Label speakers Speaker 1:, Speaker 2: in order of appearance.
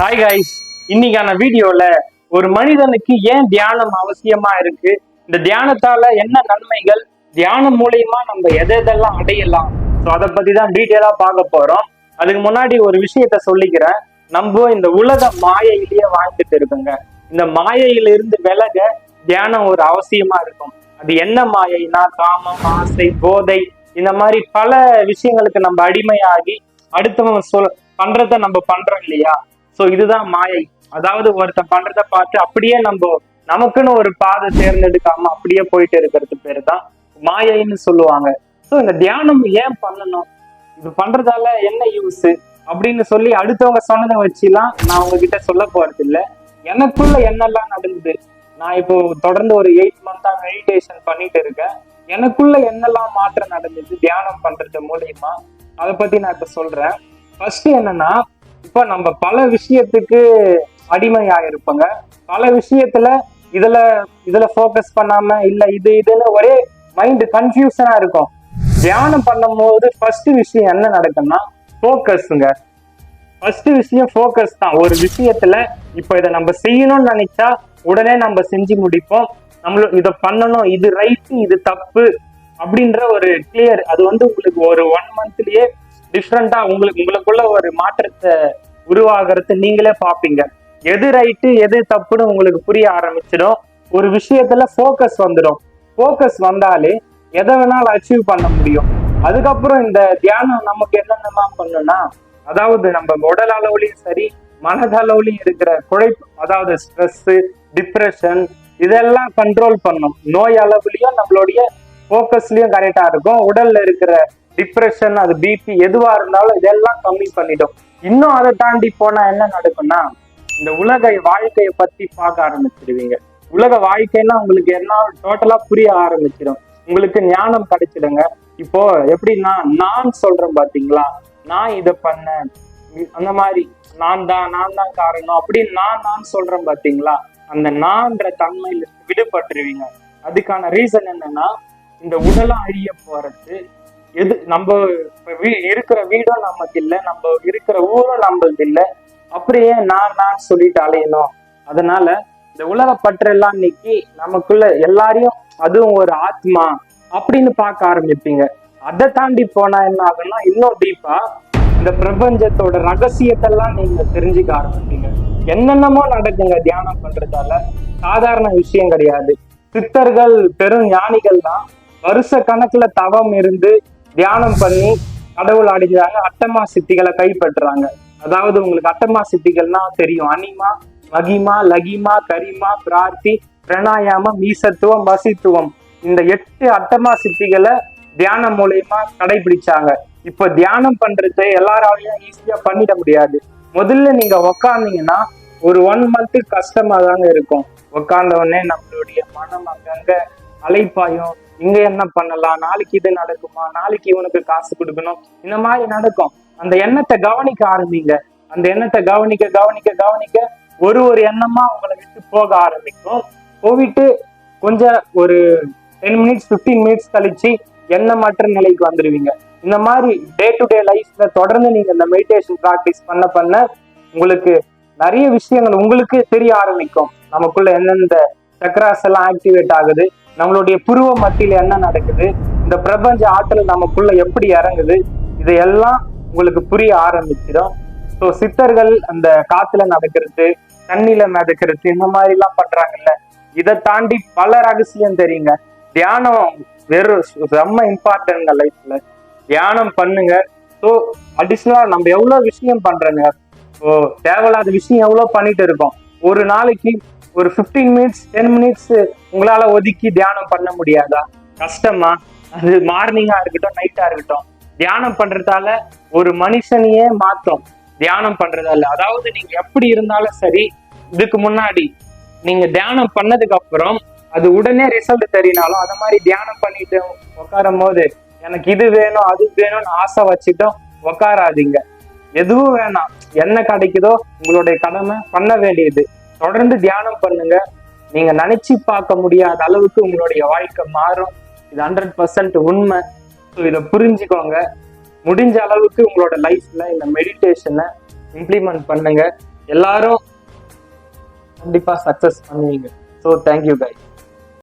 Speaker 1: Hi guys இன்னைக்கான வீடியோல ஒரு மனிதனுக்கு ஏன் தியானம் அவசியமா இருக்கு? இந்த தியானத்தால என்ன நன்மைகள்? தியானம் மூலியமா நம்ம எதை எதெல்லாம் அடையலாம்? ஸோ அதை பத்தி தான் டீட்டெயிலா பார்க்க போறோம். அதுக்கு முன்னாடி ஒரு விஷயத்த சொல்லிக்கிறேன். நம்ம இந்த உலக மாயையிலேயே வாழ்ந்துட்டு இருக்குங்க. இந்த மாயையில இருந்து விலக தியானம் ஒரு அவசியமா இருக்கும். அது என்ன மாயைனா காமம் ஆசை போதை இந்த மாதிரி பல விஷயங்களுக்கு நம்ம அடிமையாகி அடுத்தவங்க சொல் பண்றத நம்ம பண்றோம் இல்லையா? சோ இதுதான் மாயை. அதாவது ஒருத்தன் பண்றத பார்த்து அப்படியே நம்ம நமக்குன்னு ஒரு பாதை தேர்ந்தெடுக்காம அப்படியே போயிட்டு இருக்கிறது பேரு தான் மாயைன்னு சொல்லுவாங்க. சோ இந்த தியானம் ஏன் பண்ணணும்? இது பண்றதால என்ன யூஸ் அப்படின்னு சொல்லி அடுத்தவங்க சொன்னதை வச்சுலாம் நான் உங்ககிட்ட சொல்ல போறது இல்ல எனக்குள்ள என்னெல்லாம் நடந்தது? நான் இப்போ தொடர்ந்து ஒரு எயிட் மந்தா மெடிடேஷன் பண்ணிட்டு இருக்கேன். எனக்குள்ள என்னெல்லாம் மாற்றம் நடந்தது? தியானம் பண்றது மூலியமா? அதை பத்தி நான் இப்ப சொல்றேன். ஃபர்ஸ்ட் என்னன்னா இப்ப நம்ம பல விஷயத்துக்கு அடிமையாயிருப்போங்க. பல விஷயத்துல இதுல இதுல ஃபோக்கஸ் பண்ணாம இல்ல இது இதுன்னு ஒரே மைண்ட் கன்ஃபியூஷனா இருக்கும். தியானம் பண்ணும்போது ஃபர்ஸ்ட் விஷயம் என்ன நடக்கும்னா ஃபோக்கஸுங்க ஃபர்ஸ்ட் விஷயம் ஃபோக்கஸ் தான். ஒரு விஷயத்துல இப்போ இதை நம்ம செய்யணும்னு நினைச்சா உடனே நம்ம செஞ்சு முடிப்போம். நம்மளும் இதை பண்ணணும் இது ரைட்டு இது தப்பு அப்படின்ற ஒரு கிளியர் அது வந்து உங்களுக்கு ஒரு ஒன் மந்த்லயே டிஃப்ரெண்டா உங்களுக்கு உங்களுக்குள்ள ஒரு மாற்றத்தை உருவாகிறது நீங்களே பார்ப்பீங்க. எது ரைட்டு எது தப்புன்னு உங்களுக்கு புரிய ஆரம்பிச்சிடும். ஒரு விஷயத்துல ஃபோக்கஸ் வந்துடும். ஃபோக்கஸ் வந்தாலே எதை வேணாலும் அச்சீவ் பண்ண முடியும். அதுக்கப்புறம் இந்த தியானம் நமக்கு என்னென்னலாம் பண்ணுன்னா அதாவது நம்ம உடல் அளவுலயும் சரி மனதளவுலயும் இருக்கிற குழைப்பு அதாவது ஸ்ட்ரெஸ் டிப்ரெஷன் இதெல்லாம் கண்ட்ரோல் பண்ணும். நோய் அளவுலயும் நம்மளுடைய ஃபோக்கஸ்லயும் கரெக்டா இருக்கும். உடல்ல இருக்கிற டிப்ரெஷன் அது பிபி எதுவா இருந்தாலும் இதெல்லாம் கம்மி பண்ணிடும். இன்னும் அதை தாண்டி போனா என்ன நடக்கும்னா இந்த உலக வாழ்க்கையை பத்தி பார்க்க ஆரம்பிச்சிடுவீங்க உலக வாழ்க்கைன்னா உங்களுக்கு என்ன டோட்டலா புரிய ஆரம்பிச்சிடும் உங்களுக்கு ஞானம் கிடைச்சிடுங்க. இப்போ எப்படின்னா நான் சொல்றேன் பாத்தீங்களா? நான் இதை பண்ணேன். அந்த மாதிரி நான் தான் நான் தான் காரணம் அப்படின்னு நான் நான் சொல்றேன் பாத்தீங்களா? அந்த நான்ற தன்மையில விடுபட்டுருவீங்க. அதுக்கான ரீசன் என்னன்னா இந்த உடலம் அழிய போறது எது நம்ம வீ- இருக்கிற வீடும் நமக்கு இல்லை நம்ம இருக்கிற ஊரும் நம்மளுக்கு இல்லை. அப்படியே நான் நான் சொல்லிட்டு அலையணும். அதனால இந்த உலக பற்றெல்லாம் நீக்கி நமக்குள்ள எல்லாரையும் அதுவும் ஒரு ஆத்மா அப்படின்னு பார்க்க ஆரம்பிப்பீங்க. அதை தாண்டி போனா என்ன ஆகும்னா இன்னும் டீப்பா இந்த பிரபஞ்சத்தோட ரகசியத்தெல்லாம் நீங்க தெரிஞ்சுக்க ஆரம்பிப்பீங்க. என்னென்னமோ நடக்குங்க தியானம் பண்றதால. சாதாரண விஷயம் கிடையாது. சித்தர்கள் பெரும் ஞானிகள் தான் வருஷ கணக்குல தவம் இருந்து தியானம் பண்ணி கடவுள் அடைஞ்சாங்க அட்டமா சித்திகளை கைப்பற்றுறாங்க. அதாவது உங்களுக்கு அட்டமா சித்திகள்னா தெரியும். அனிமா மகிமா லகிமா கரிமா பிரார்த்தி பிரணாயாமம் ஈசத்துவம் வசித்துவம். இந்த எட்டு அட்டமா சித்திகளை தியானம் மூலயமா கடைபிடிச்சாங்க. இப்போ தியானம் பண்றது எல்லாராலையும் ஈஸியா பண்ணிட முடியாது. முதல்ல நீங்க உக்காந்தீங்கன்னா ஒரு ஒன் மந்த் கஷ்டமா தாங்க இருக்கும். உக்காந்த உடனே நம்மளுடைய மனம் அங்கங்க அலைப்பாயும் இங்க என்ன பண்ணலாம் நாளைக்கு இது நடக்குமா நாளைக்கு இவனுக்கு காசு கொடுக்கணும் இந்த மாதிரி நடக்கும். அந்த எண்ணத்தை கவனிக்க ஆரம்பிங்க. அந்த எண்ணத்தை கவனிக்க கவனிக்க கவனிக்க ஒரு ஒரு எண்ணமா உங்களை விட்டு போக ஆரம்பிக்கும். போயிட்டு கொஞ்சம் ஒரு டென் மினிட்ஸ் 15 மினிட்ஸ் கழிச்சு எண்ணமற்ற நிலைக்கு வந்துடுவீங்க இந்த மாதிரி டே டு டே லைஃப்ல தொடர்ந்து நீங்க இந்த மெடிடேஷன் ப்ராக்டிஸ் பண்ண பண்ண உங்களுக்கு நிறைய விஷயங்கள் உங்களுக்கு தெரிய ஆரம்பிக்கும். நமக்குள்ள எந்தெந்த சக்கராஸ் எல்லாம் ஆக்டிவேட் ஆகுது. நம்மளுடைய புருவ மத்தியில என்ன நடக்குது? இந்த பிரபஞ்ச ஆற்றல் நமக்குள்ள எப்படி இறங்குது? இதையெல்லாம் உங்களுக்கு புரிய ஆரம்பிச்சிடும். ஸோ சித்தர்கள் அந்த காத்துல நடக்கிறது தண்ணியில மிதக்கிறது இந்த மாதிரி எல்லாம் பண்றாங்கல்ல. இதை தாண்டி பல ரகசியம் தெரியுங்க. தியானம் வெறும் ரொம்ப இம்பார்ட்டன்ட் லைஃப்ல தியானம் பண்ணுங்க. ஸோ அடிஷ்னலா நம்ம எவ்வளவு விஷயம் பண்றோங்க? ஓ தேவையில்லாத விஷயம் எவ்வளவு பண்ணிட்டு இருக்கோம்? ஒரு நாளைக்கு ஒரு 15 மினிட்ஸ் டென் மினிட்ஸ் உங்களால ஒதுக்கி தியானம் பண்ண முடியாதா? கஷ்டமா? அது மார்னிங்கா இருக்கட்டும் நைட்டா இருக்கட்டும். தியானம் பண்றதால ஒரு மனுஷனையே மாத்தும். தியானம் பண்றதால அதாவது நீங்க எப்படி இருந்தாலும் சரி இதுக்கு முன்னாடி நீங்க தியானம் பண்ணதுக்கு அப்புறம் அது உடனே ரிசல்ட் தெரியினாலும் அந்த மாதிரி தியானம் பண்ணிட்டு உட்காரும் போது எனக்கு இது வேணும் அது வேணும்னு ஆசை வச்சுட்டோம் உட்காராதீங்க எதுவும் வேணாம். என்ன கிடைக்குதோ உங்களுடைய கடமை பண்ண வேண்டியது. தொடர்ந்து தியானம் பண்ணுங்க. நீங்க நினைச்சு பார்க்க முடியாத அளவுக்கு உங்களுடைய வாழ்க்கை மாறும். இது ஹண்ட்ரட் பர்சன்ட் உண்மை. ஸோ இதை புரிஞ்சுக்கோங்க. முடிஞ்ச அளவுக்கு உங்களோட லைஃப்ல இந்த மெடிடேஷனை இம்ப்ளிமெண்ட் பண்ணுங்க. எல்லாரும் கண்டிப்பா சக்சஸ் பண்ணுவீங்க ஸோ தேங்க்யூ கைஸ்